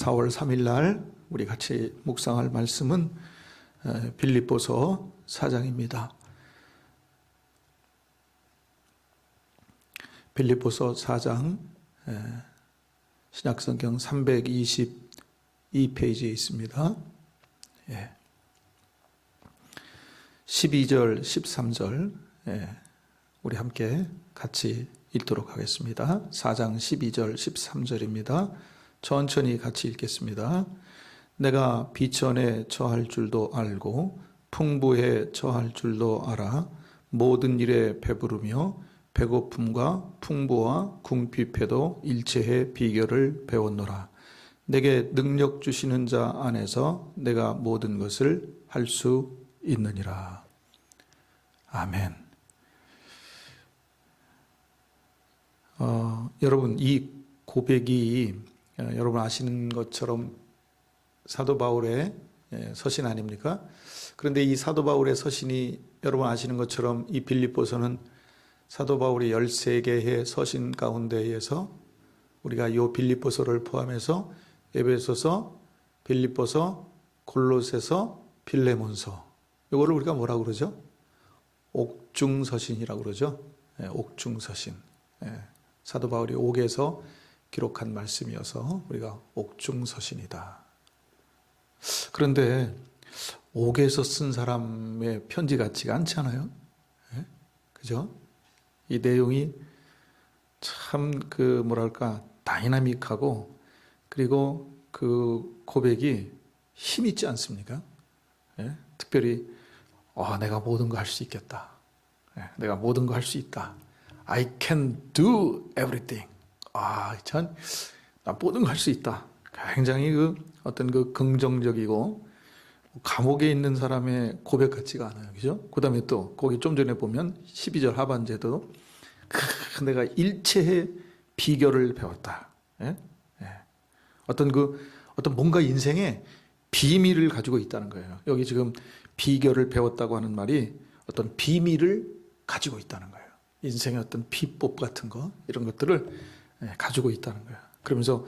4월 3일 날 우리 같이 묵상할 말씀은 에, 빌립보서 4장입니다. 빌립보서 4장 에, 신약성경 322페이지에 있습니다. 예. 12절, 13절 예, 우리 함께 같이 읽도록 하겠습니다. 4장 12절, 13절입니다. 천천히 같이 읽겠습니다. 내가 비천에 처할 줄도 알고 풍부에 처할 줄도 알아 모든 일에 배부르며 배고픔과 풍부와 궁핍에도 일체의 비결을 배웠노라. 내게 능력 주시는 자 안에서 내가 모든 것을 할 수 있느니라. 아멘. 어, 여러분 이 고백이 어, 여러분 아시는 것처럼 사도 바울의 예, 서신 아닙니까? 그런데 이 사도 바울의 서신이 여러분 아시는 것처럼 이 빌립보서는 사도 바울이 13개의 서신 가운데에서 우리가 이 빌립보서를 포함해서 에베소서, 빌립보서, 골로새서, 빌레몬서 이거를 우리가 뭐라고 그러죠? 옥중서신이라고 그러죠. 예, 옥중서신. 예, 사도 바울이 옥에서 기록한 말씀이어서 우리가 옥중서신이다. 그런데 옥에서 쓴 사람의 편지 같지가 않지 않아요? 예? 그죠? 이 내용이 참 그 뭐랄까 다이나믹하고 그리고 그 고백이 힘 있지 않습니까? 예? 특별히 어, 내가 모든 거 할 수 있겠다. 예, 내가 모든 거 할 수 있다. I can do everything. 아, 전, 나 모든 거할수 있다. 굉장히 그 어떤 그 긍정적이고 감옥에 있는 사람의 고백 같지가 않아요. 그죠? 그 다음에 또 거기 좀 전에 보면 12절 하반제도 크, 내가 일체의 비결을 배웠다. 예? 예. 어떤 그 어떤 뭔가 인생에 비밀을 가지고 있다는 거예요. 여기 지금 비결을 배웠다고 하는 말이 어떤 비밀을 가지고 있다는 거예요. 인생의 어떤 비법 같은 거 이런 것들을 예, 가지고 있다는 거예요. 그러면서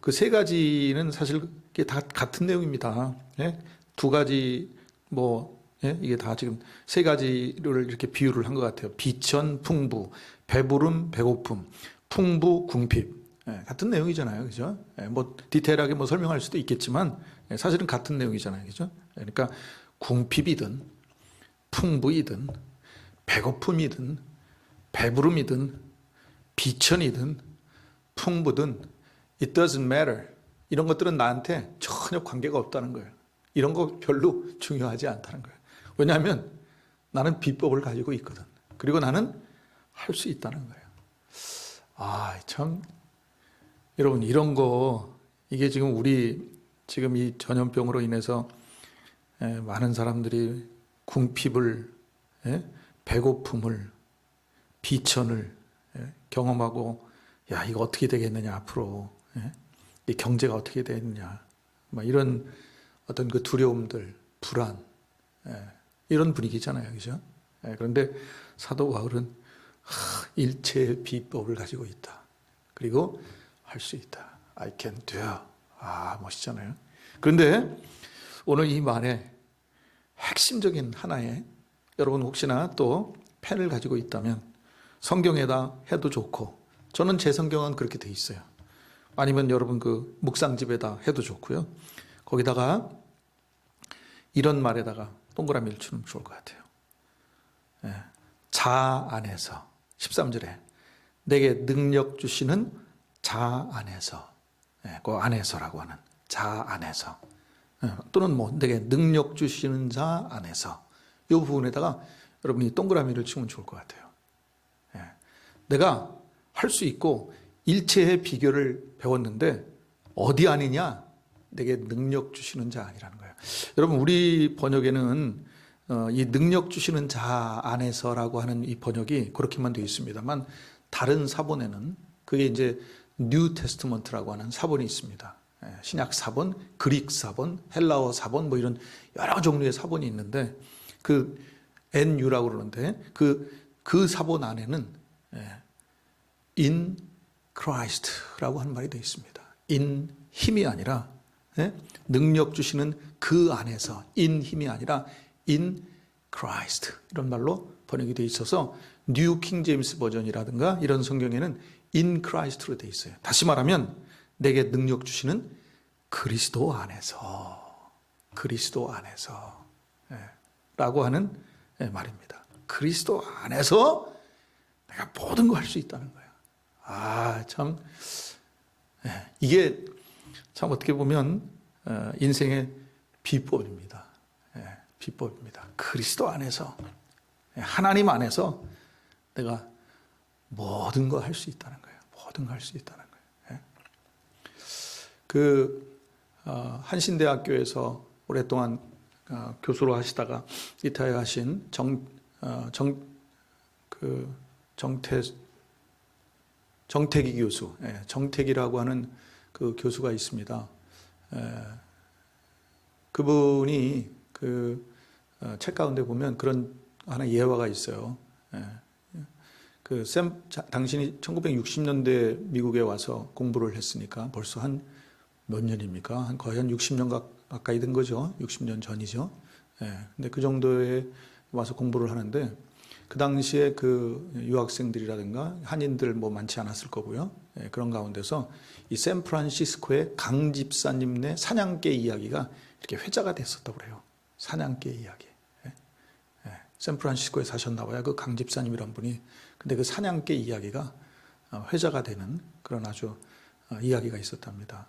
그세 가지는 사실 이게 다 같은 내용입니다. 예? 두 가지 뭐 예? 이게 다 지금 세 가지를 이렇게 비유를 한 것 같아요. 비천, 풍부, 배부름, 배고픔, 풍부, 궁핍. 예, 같은 내용이잖아요. 그죠? 예, 뭐 디테일하게 뭐 설명할 수도 있겠지만 예, 사실은 같은 내용이잖아요. 그죠? 그러니까 궁핍이든 풍부이든 배고픔이든 배부름이든 비천이든 풍부든 it doesn't matter. 이런 것들은 나한테 전혀 관계가 없다는 거예요. 이런 거 별로 중요하지 않다는 거예요. 왜냐하면 나는 비법을 가지고 있거든. 그리고 나는 할 수 있다는 거예요. 아, 참 여러분 이런 거 이게 지금 우리 지금 이 전염병으로 인해서 에, 많은 사람들이 궁핍을 에, 배고픔을 비천을 에, 경험하고 야 이거 어떻게 되겠느냐 앞으로. 에? 이 경제가 어떻게 되느냐. 막 이런 어떤 그 두려움들 불안. 에, 이런 분위기잖아요 그죠? 에, 그런데 사도 바울은 하, 일체의 비법을 가지고 있다. 그리고 할 수 있다. I can do. 아 멋있잖아요. 그런데 오늘 이 말에 핵심적인 하나의 여러분 혹시나 또 펜을 가지고 있다면 성경에다 해도 좋고 저는 제 성경은 그렇게 돼 있어요. 아니면 여러분 그 묵상집에다 해도 좋고요. 거기다가 이런 말에다가 동그라미를 주면 좋을 것 같아요. 예. 자 안에서 13절에 내게 능력 주시는 자 안에서 예, 그 안에서라고 하는 자 안에서 예, 또는 뭐 내게 능력 주시는 자 안에서 이 부분에다가 여러분이 동그라미를 치면 좋을 것 같아요. 예. 내가 할 수 있고 일체의 비결을 배웠는데 어디 아니냐? 내게 능력 주시는 자 아니라는 거예요. 여러분 우리 번역에는 어, 이 능력 주시는 자 안에서라고 하는 이 번역이 그렇게만 되어 있습니다만 다른 사본에는 그게 이제 뉴 테스트먼트라고 하는 사본이 있습니다. 예, 신약 사본, 그릭 사본, 헬라어 사본 뭐 이런 여러 종류의 사본이 있는데 그 NU라고 그러는데 그, 그 사본 안에는 예, in Christ라고 하는 말이 되어 있습니다. in 힘이 아니라 예? 능력 주시는 그 안에서 in 힘이 아니라 in Christ 이런 말로 번역이 돼 있어서 뉴 킹 제임스 버전이라든가 이런 성경에는 in Christ로 돼 있어요. 다시 말하면 내게 능력 주시는 그리스도 안에서 그리스도 안에서 예, 라고 하는 예, 말입니다. 그리스도 안에서 내가 모든 걸 할 수 있다는 거예요. 아, 참 예, 이게 참 어떻게 보면 어, 인생의 비법입니다. 예, 비법입니다. 그리스도 안에서 예, 하나님 안에서 내가 모든 걸 할 수 있다는 거예요. 모든 걸 할 수 있다는 거예요. 예. 그 어, 한신대학교에서 오랫동안 어, 교수로 하시다가 리타이어하신 어, 정정 그 정태 정태기 교수, 예, 정태기라고 하는 그 교수가 있습니다. 에, 그분이 그 책 가운데 보면 그런 하나 예화가 있어요. 예, 그 샘, 자, 당신이 1960년대 미국에 와서 공부를 했으니까 벌써 한 몇 년입니까? 한 거의 한 60년 가, 가까이 된 거죠. 60년 전이죠. 예, 근데 그 정도에 와서 공부를 하는데 그 당시에 그 유학생들이라든가 한인들 뭐 많지 않았을 거고요. 예, 그런 가운데서 이 샌프란시스코의 강 집사님네 사냥개 이야기가 이렇게 회자가 됐었다고 그래요. 사냥개 이야기. 예, 예, 샌프란시스코에 사셨나 봐요. 그 강 집사님이란 분이. 근데 그 사냥개 이야기가 어, 회자가 되는 그런 아주 어, 이야기가 있었답니다.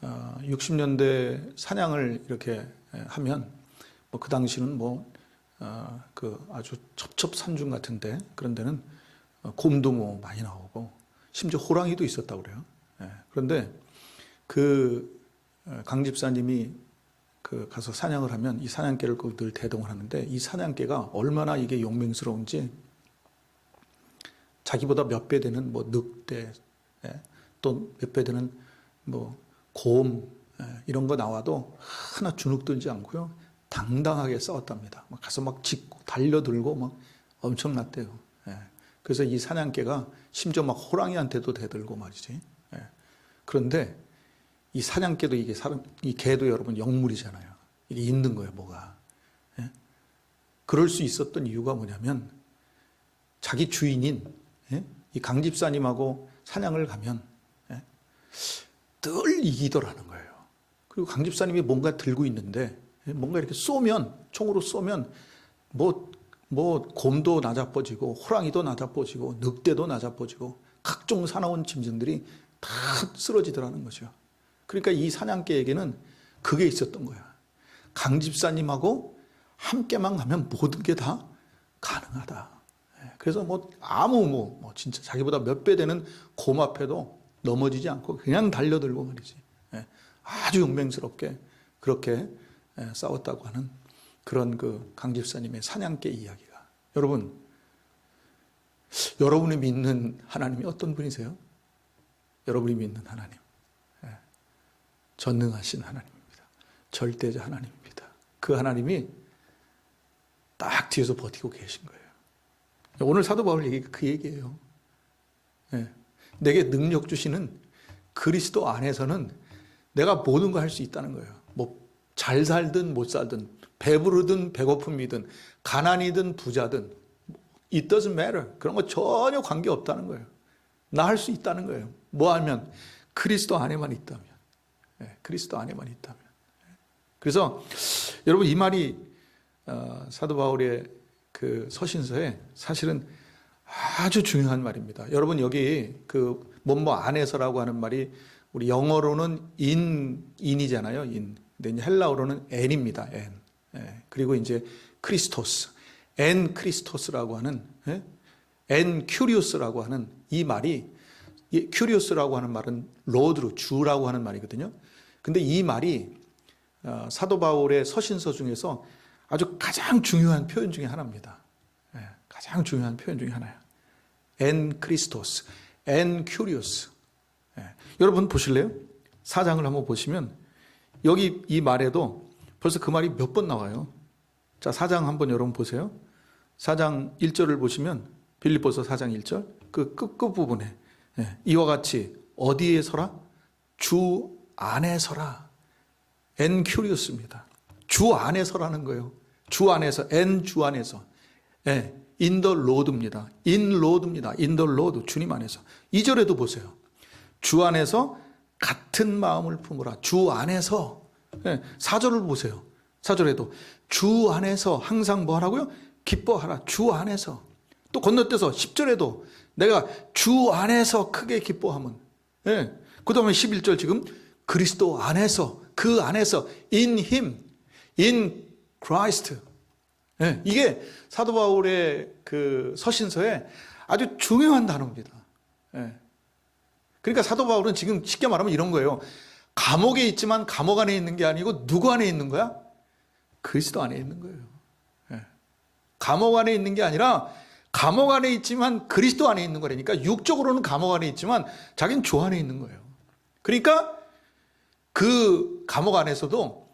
어, 60년대 사냥을 이렇게 예, 하면 뭐 그 당시는 뭐 어, 그 아주 첩첩산중 같은데 그런 데는 어, 곰도 뭐 많이 나오고 심지어 호랑이도 있었다고 그래요. 예, 그런데 그 어, 강집사님이 그 가서 사냥을 하면 이 사냥개를 그늘 대동을 하는데 이 사냥개가 얼마나 이게 용맹스러운지 자기보다 몇 배 되는 뭐 늑대 예, 또몇 배 되는 뭐 곰 예, 이런 거 나와도 하나 주눅 들지 않고요. 당당하게 싸웠답니다. 막 가서 막 짚고 달려들고 막 엄청났대요. 예. 그래서 이 사냥개가 심지어 막 호랑이한테도 대들고 말이지. 예. 그런데 이 사냥개도 이게 사람, 이 개도 여러분 영물이잖아요. 이게 있는 거예요, 뭐가. 예. 그럴 수 있었던 이유가 뭐냐면 자기 주인인 예? 이 강집사님하고 사냥을 가면 예? 늘 이기더라는 거예요. 그리고 강집사님이 뭔가 들고 있는데 뭔가 이렇게 쏘면 총으로 쏘면 뭐, 뭐 곰도 나자빠지고 호랑이도 나자빠지고 늑대도 나자빠지고 각종 사나운 짐승들이 다 쓰러지더라는 거죠. 그러니까 이 사냥개에게는 그게 있었던 거야. 강 집사님하고 함께만 가면 모든 게 다 가능하다. 예, 그래서 뭐 아무 뭐, 뭐 진짜 자기보다 몇 배 되는 곰 앞에도 넘어지지 않고 그냥 달려들고 말이지. 예, 아주 용맹스럽게 그렇게 예, 싸웠다고 하는 그런 그 강집사님의 사냥개 이야기가. 여러분, 여러분이 믿는 하나님이 어떤 분이세요? 여러분이 믿는 하나님. 예, 전능하신 하나님입니다. 절대자 하나님입니다. 그 하나님이 딱 뒤에서 버티고 계신 거예요. 오늘 사도 바울 얘기가 그 얘기예요. 예, 내게 능력 주시는 그리스도 안에서는 내가 모든 걸 할 수 있다는 거예요. 뭐잘 살든 못 살든 배부르든 배고픔이든 가난이든 부자든 it doesn't matter. 그런 거 전혀 관계 없다는 거예요. 나 할 수 있다는 거예요. 뭐 하면 그리스도 안에만 있다면. 예, 그리스도 안에만 있다면. 예. 그래서 여러분 이 말이 어, 사도 바울의 그 서신서에 사실은 아주 중요한 말입니다. 여러분 여기 그 뭐뭐 안에서라고 하는 말이 우리 영어로는 인 인이잖아요. 인. 근데 이제 헬라어로는 n입니다. n. 예. 그리고 이제 크리스토스, n 크리스토스라고 하는 예? n 큐리오스라고 하는 이 말이 이 큐리오스라고 하는 말은 로드로 주라고 하는 말이거든요. 근데 이 말이 어, 사도 바울의 서신서 중에서 아주 가장 중요한 표현 중에 하나입니다. 예, 가장 중요한 표현 중에 하나야. 엔 크리스토스, 엔 큐리오스. 예, 여러분 보실래요? 사장을 한번 보시면 여기 이 말에도 벌써 그 말이 몇 번 나와요. 자, 사장 한번 여러분 보세요. 사장 1절을 보시면 빌립보서 사장 1절 그끝 끝부분에 예, 이와 같이 어디에 서라? 주 안에 서라. 엔 큐리우스입니다. 주 안에 서라는 거예요. 주 안에서, 엔 주 안에서. 예, 인더 로드입니다. 인 로드입니다. 인더 로드. 주님 안에서. 2절에도 보세요. 주 안에서 같은 마음을 품으라. 주 안에서. 예, 4절을 보세요. 4절에도 주 안에서 항상 뭐 하라고요? 기뻐하라. 주 안에서. 또 건너뛰어서 10절에도 내가 주 안에서 크게 기뻐함은. 예. 그 다음에 11절 지금 그리스도 안에서, 그 안에서, in him, in Christ. 예. 이게 사도 바울의 그 서신서에 아주 중요한 단어입니다. 예. 그러니까 사도 바울은 지금 쉽게 말하면 이런 거예요. 감옥에 있지만 감옥 안에 있는 게 아니고 누구 안에 있는 거야? 그리스도 안에 있는 거예요. 예. 감옥 안에 있는 게 아니라 감옥 안에 있지만 그리스도 안에 있는 거라니까 육적으로는 감옥 안에 있지만 자기는 주 안에 있는 거예요. 그러니까 그 감옥 안에서도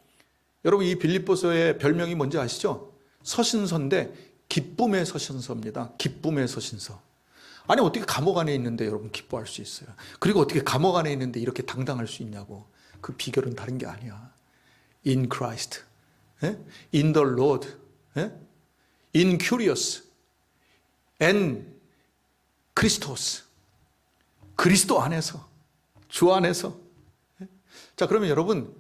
여러분 이 빌립보서의 별명이 뭔지 아시죠? 서신서인데 기쁨의 서신서입니다. 기쁨의 서신서. 아니 어떻게 감옥 안에 있는데 여러분 기뻐할 수 있어요? 그리고 어떻게 감옥 안에 있는데 이렇게 당당할 수 있냐고. 그 비결은 다른 게 아니야. In Christ. 예? In the Lord. 예? In curious. and 크리스토스. 그리스도 안에서. 주 안에서. 예? 자, 그러면 여러분,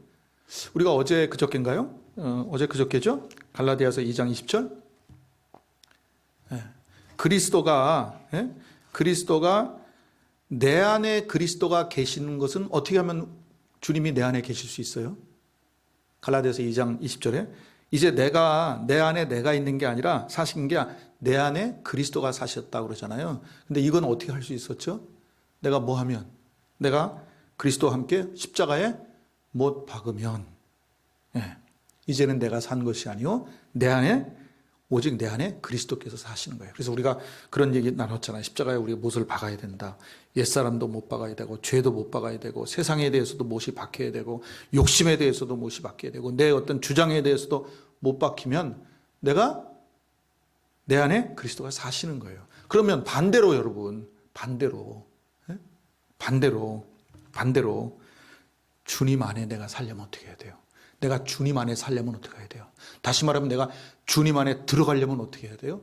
우리가 어제 그저께인가요? 어, 어제 그저께죠? 갈라디아서 2장 20절. 예. 그리스도가, 예? 그리스도가 내 안에 그리스도가 계시는 것은 어떻게 하면 주님이 내 안에 계실 수 있어요? 갈라디아서 2장 20절에 이제 내가 내 안에 내가 있는 게 아니라 사신 게 내 안에 그리스도가 사셨다고 그러잖아요. 근데 이건 어떻게 할 수 있었죠? 내가 뭐 하면 내가 그리스도와 함께 십자가에 못 박으면 예. 이제는 내가 산 것이 아니요 내 안에 오직 내 안에 그리스도께서 사시는 거예요. 그래서 우리가 그런 얘기 나눴잖아요. 십자가에 우리가 못을 박아야 된다. 옛사람도 못 박아야 되고 죄도 못 박아야 되고 세상에 대해서도 못이 박혀야 되고 욕심에 대해서도 못이 박혀야 되고 내 어떤 주장에 대해서도 못 박히면 내가 내 안에 그리스도가 사시는 거예요. 그러면 반대로 여러분 반대로 예? 반대로 반대로 주님 안에 내가 살려면 어떻게 해야 돼요? 내가 주님 안에 살려면 어떻게 해야 돼요? 다시 말하면 내가 주님 안에 들어가려면 어떻게 해야 돼요?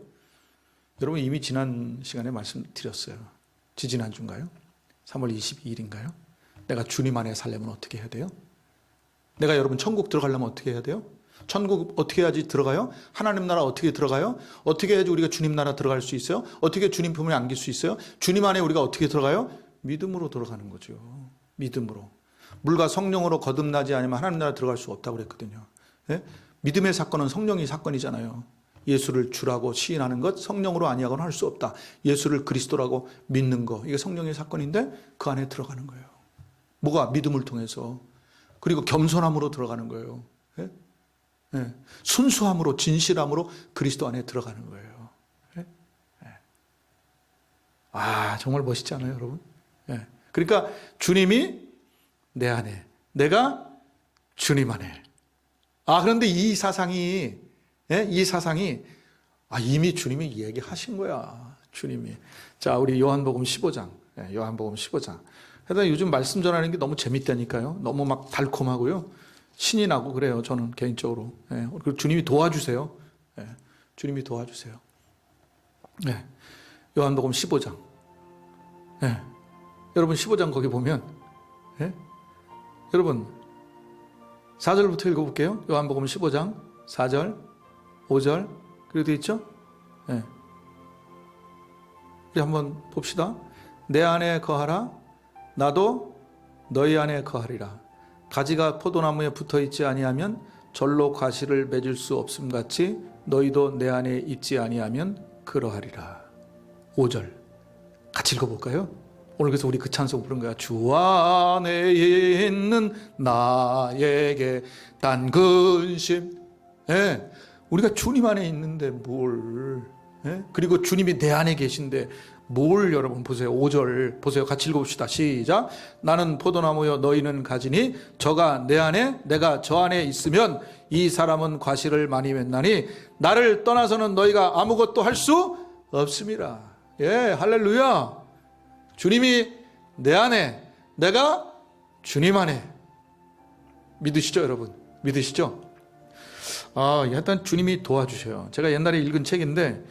여러분 이미 지난 시간에 말씀드렸어요. 지지난 주인가요? 3월 22일인가요? 내가 주님 안에 살려면 어떻게 해야 돼요? 내가 여러분 천국 들어가려면 어떻게 해야 돼요? 천국 어떻게 해야지 들어가요? 하나님 나라 어떻게 들어가요? 어떻게 해야지 우리가 주님 나라 들어갈 수 있어요? 어떻게 주님 품에 안길 수 있어요? 주님 안에 우리가 어떻게 들어가요? 믿음으로 들어가는 거죠. 믿음으로. 물과 성령으로 거듭나지 않으면 하나님 나라 들어갈 수 없다고 그랬거든요. 예? 믿음의 사건은 성령이 사건이잖아요. 예수를 주라고 시인하는 것 성령으로 아니하고는 할수 없다. 예수를 그리스도라고 믿는 거 이게 성령의 사건인데 그 안에 들어가는 거예요. 뭐가 믿음을 통해서 그리고 겸손함으로 들어가는 거예요. 예? 예. 순수함으로 진실함으로 그리스도 안에 들어가는 거예요. 예? 예. 아 정말 멋있지 않아요, 여러분? 예. 그러니까 주님이 내 안에, 내가 주님 안에. 아 그런데 이 사상이 예? 이 사상이 아 이미 주님이 얘기하신 거야, 주님이. 자 우리 요한복음 15장, 예, 요한복음 15장. 하여튼 요즘 말씀 전하는 게 너무 재밌다니까요. 너무 막 달콤하고요. 신이 나고 그래요. 저는 개인적으로. 예, 주님이 도와주세요. 예, 주님이 도와주세요. 예, 요한복음 15장. 예, 여러분 15장 거기 보면 예? 여러분 4절부터 읽어볼게요. 요한복음 15장 4절, 5절 그리고 돼 있죠? 예. 우리 한번 봅시다. 내 안에 거하라. 나도 너희 안에 거하리라. 가지가 포도나무에 붙어 있지 아니하면 절로 과실을 맺을 수 없음 같이 너희도 내 안에 있지 아니하면 그러하리라. 5절 같이 읽어볼까요? 오늘 그래서 우리 그 찬송 부른 거야. 주 안에 있는 나에게 단 근심. 예, 우리가 주님 안에 있는데 뭘? 예? 그리고 주님이 내 안에 계신데 뭘 여러분 보세요. 5절 보세요. 같이 읽어봅시다. 시작. 나는 포도나무여 너희는 가지니 저가 내 안에 내가 저 안에 있으면 이 사람은 과실을 많이 맺나니 나를 떠나서는 너희가 아무것도 할 수 없습니다. 예, 할렐루야. 주님이 내 안에 내가 주님 안에 믿으시죠, 여러분? 믿으시죠? 아, 일단 주님이 도와주셔요. 제가 옛날에 읽은 책인데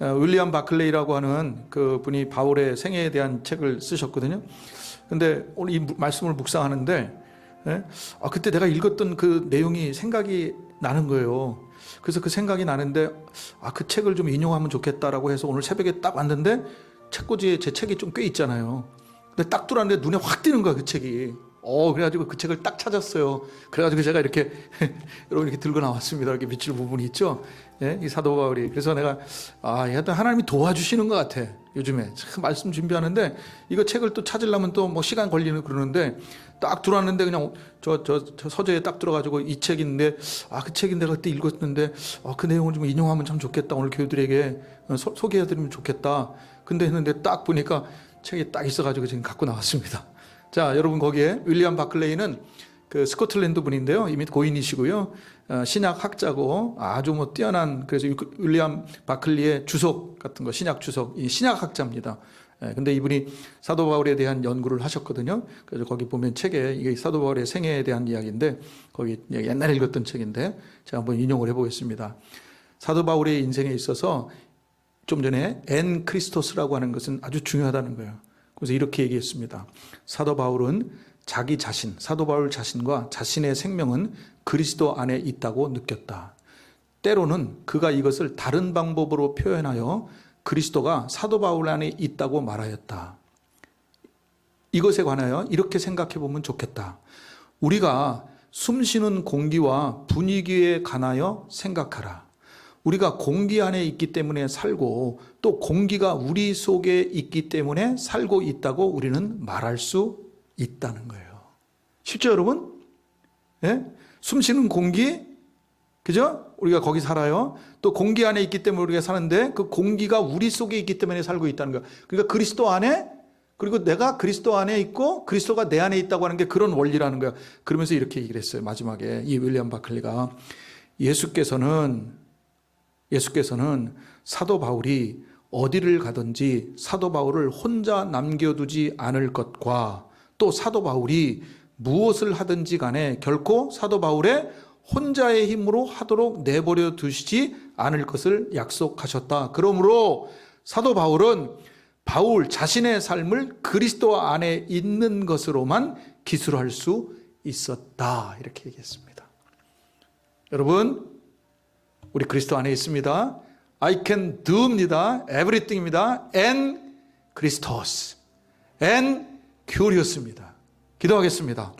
어, 윌리엄 바클레이라고 하는 그 분이 바울의 생애에 대한 책을 쓰셨거든요. 근데 오늘 이 무- 말씀을 묵상하는데 예? 아, 그때 내가 읽었던 그 내용이 생각이 나는 거예요. 그래서 그 생각이 나는데 아, 그 책을 좀 인용하면 좋겠다라고 해서 오늘 새벽에 딱 왔는데 책꽂이에 제 책이 좀 꽤 있잖아요. 근데 딱 들어왔는데 눈에 확 띄는 거야, 그 책이. 어, 그래가지고 그 책을 딱 찾았어요. 그래가지고 제가 이렇게, 여러분 이렇게 들고 나왔습니다. 이렇게 비칠 부분이 있죠. 예, 이 사도 바울이. 그래서 내가, 아, 하여튼 하나님이 도와주시는 것 같아. 요즘에. 참 말씀 준비하는데, 이거 책을 또 찾으려면 또 뭐 시간 걸리는 그러는데, 딱 들어왔는데 그냥 저, 저, 저 서재에 딱 들어가지고 이 책인데, 아, 그 책인데 그때 읽었는데, 아, 그 내용을 좀 인용하면 참 좋겠다. 오늘 교우들에게 어, 소, 소개해드리면 좋겠다. 근데 했는데 딱 보니까 책이 딱 있어가지고 지금 갖고 나왔습니다. 자, 여러분 거기에 윌리엄 바클레이는 그 스코틀랜드 분인데요. 이미 고인이시고요. 어, 신약 학자고 아주 뭐 뛰어난 그래서 유- 윌리엄 바클리의 주석 같은 거 신약 주석 이 신약 학자입니다. 예, 근데 이분이 사도 바울에 대한 연구를 하셨거든요. 그래서 거기 보면 책에 이게 사도 바울의 생애에 대한 이야기인데 거기 옛날에 읽었던 책인데 제가 한번 인용을 해보겠습니다. 사도 바울의 인생에 있어서 좀 전에 엔 크리스토스라고 하는 것은 아주 중요하다는 거예요. 그래서 이렇게 얘기했습니다. 사도 바울은 자기 자신, 사도 바울 자신과 자신의 생명은 그리스도 안에 있다고 느꼈다. 때로는 그가 이것을 다른 방법으로 표현하여 그리스도가 사도 바울 안에 있다고 말하였다. 이것에 관하여 이렇게 생각해 보면 좋겠다. 우리가 숨 쉬는 공기와 분위기에 관하여 생각하라. 우리가 공기 안에 있기 때문에 살고 또 공기가 우리 속에 있기 때문에 살고 있다고 우리는 말할 수 있다는 거예요. 쉽죠, 여러분? 예? 숨 쉬는 공기, 그죠? 우리가 거기 살아요. 또 공기 안에 있기 때문에 우리가 사는데 그 공기가 우리 속에 있기 때문에 살고 있다는 거예요. 그러니까 그리스도 안에 그리고 내가 그리스도 안에 있고 그리스도가 내 안에 있다고 하는 게 그런 원리라는 거예요. 그러면서 이렇게 얘기를 했어요. 마지막에 이 윌리엄 바클리가 예수께서는 예수께서는 사도 바울이 어디를 가든지 사도 바울을 혼자 남겨두지 않을 것과 또 사도 바울이 무엇을 하든지 간에 결코 사도 바울의 혼자의 힘으로 하도록 내버려 두시지 않을 것을 약속하셨다. 그러므로 사도 바울은 바울 자신의 삶을 그리스도 안에 있는 것으로만 기술할 수 있었다. 이렇게 얘기했습니다. 여러분, 우리 그리스도 안에 있습니다. I can do입니다. everything입니다. and Christos. and curious입니다. 기도하겠습니다.